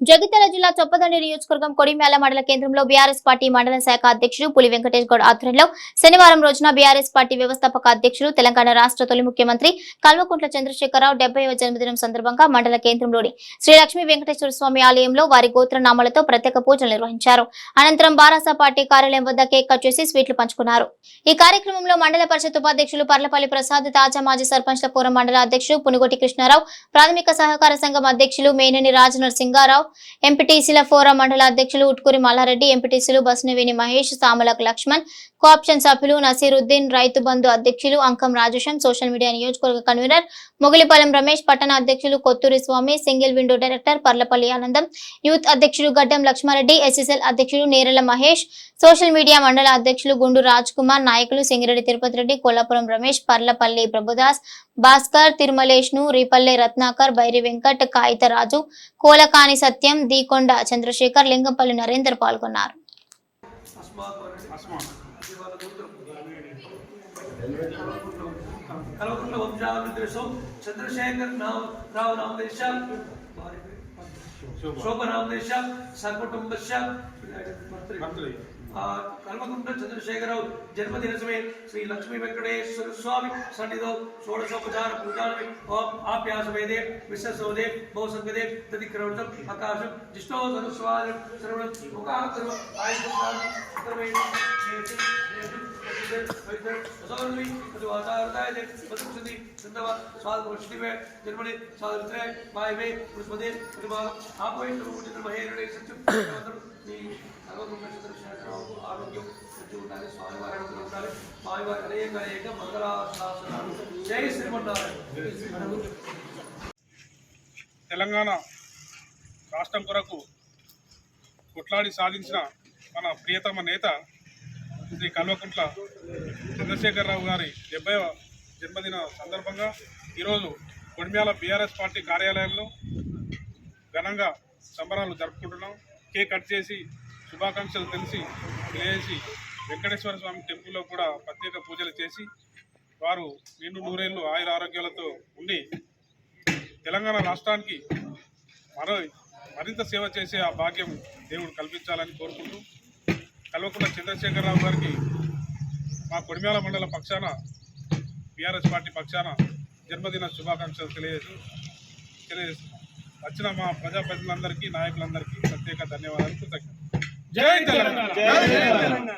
జగిత్యాల జిల్లా చొప్పదండి నియోజకవర్గం కొడిమేల మండల కేంద్రంలో బీఆర్ఎస్ పార్టీ మండల శాఖ అధ్యక్షుడు పులి వెంకటేష్ గౌడ్ ఆధ్వర్యంలో శనివారం రోజున బీఆర్ఎస్ పార్టీ వ్యవస్థాపక అధ్యక్షుడు తెలంగాణ రాష్ట్ర తొలి ముఖ్యమంత్రి కల్వకుంట్ల చంద్రశేఖరరావు డెబ్బైవ జన్మదినం సందర్భంగా మండల కేంద్రంలోని శ్రీ లక్ష్మీ వెంకటేశ్వర స్వామి ఆలయంలో వారి గోత్రనామాలతో ప్రత్యేక పూజలు నిర్వహించారు. అనంతరం బారాస పార్టీ కార్యాలయం వద్ద కేక్ కట్ చేసి స్వీట్లు పంచుకున్నారు. ఈ కార్యక్రమంలో మండల పరిషత్ ఉపాధ్యక్షులు పర్లపల్లి ప్రసాద్ తాజా మాజీ సర్పంచ్ల ఫోరం మండల అధ్యక్షుడు పునుగోటి కృష్ణారావు ప్రాథమిక సహకార సంఘం అధ్యక్షులు మేనేని రాజనరసింగారావు ఎంపీటీసీల ఫోరం మండల అధ్యక్షులు ఉట్కూరి మల్లారెడ్డి ఎంపీటీసీలు బస్నవేని మహేష్ సామలకు లక్ష్మణ్ కోఆప్షన్ సభ్యులు నసీరుద్దీన్ రైతు బంధు అధ్యక్షులు అంకం రాజేశం సోషల్ మీడియా నియోజకవర్గ కన్వీనర్ మొగిలిపాలెం రమేష్ పట్టణ అధ్యక్షులు Kothuri Swamy single window director Parlapalli Anandam youth అధ్యక్షులు గడ్డం లక్ష్మారెడ్డి ఎస్ఎస్ఎల్ అధ్యక్షులు నేరల మహేష్ సోషల్ మీడియా మండల అధ్యక్షులు గుండు రాజ్ కుమార్ నాయకులు సింగిరెడ్డి తిరుపతి రెడ్డి కొల్లాపురం రమేష్ పర్లపల్లి ప్రభుదాస్ భాస్కర్ తిరుమలేష్ను రీపల్లె రత్నాకర్ బైరి వెంకట్ కాగితరాజు కోలకాని సత్యం దీకొండ చంద్రశేఖర్ లింగంపల్లి నరేందర్ పాల్గొన్నారు. కలవకుండా కల్వకుంట్ల దేశం చంద్రశేఖర్ రావు నామదేశ శోభ నామదేశ సకుటుంబ కల్వకుంట్ల कलमकुंड चंद्रशेखर जन्मदिन में श्री लक्ष्मी वेंकटेश्वर स्वामी सन्निधो षोडशोपचार पूजा आभ्यास वेदे विश्वसोदे बहुसंगदे तदि क्रवर्तम जिष्टो धनुस्वाद श्रवण मुखा करो आप ఉండాలి స్వామివారి ఉండాలి. స్వామివారి అనేక అనేక మంగళాశాసనాలు జై శ్రీమన్నారాయణ. తెలంగాణ రాష్ట్రం కొరకు కొట్లాడి సాధించిన మన ప్రియతమ నేత శ్రీ కల్వకుంట్ల చంద్రశేఖరరావు గారి డెబ్బైవ జన్మదిన సందర్భంగా ఈరోజు కొడిమ్యాల బీఆర్ఎస్ పార్టీ కార్యాలయంలో ఘనంగా సంబరాలు జరుపుకుంటున్నాం. కేక్ కట్ చేసి శుభాకాంక్షలు తెలిసి తెలియజేసి వెంకటేశ్వర స్వామి టెంపుల్లో కూడా ప్రత్యేక పూజలు చేసి వారు నిండు నూరేళ్ళు ఆయుర ఆరోగ్యాలతో ఉండి తెలంగాణ రాష్ట్రానికి మరో మరింత సేవ చేసే ఆ భాగ్యం దేవుడు కల్పించాలని కోరుకుంటూ కల్వకుంట్ల చంద్రశేఖరరావు గారికి మా కొడిమ్యాల మండల పక్షాన బీఆర్ఎస్ పార్టీ పక్షాన జన్మదిన శుభాకాంక్షలు తెలియజేస్తూ తెలియజేస్తున్నాం. వచ్చిన మా ప్రజాప్రతినిధులందరికీ నాయకులందరికీ ప్రత్యేక ధన్యవాదాలు కృతజ్ఞతలు. జై తెలంగాణ.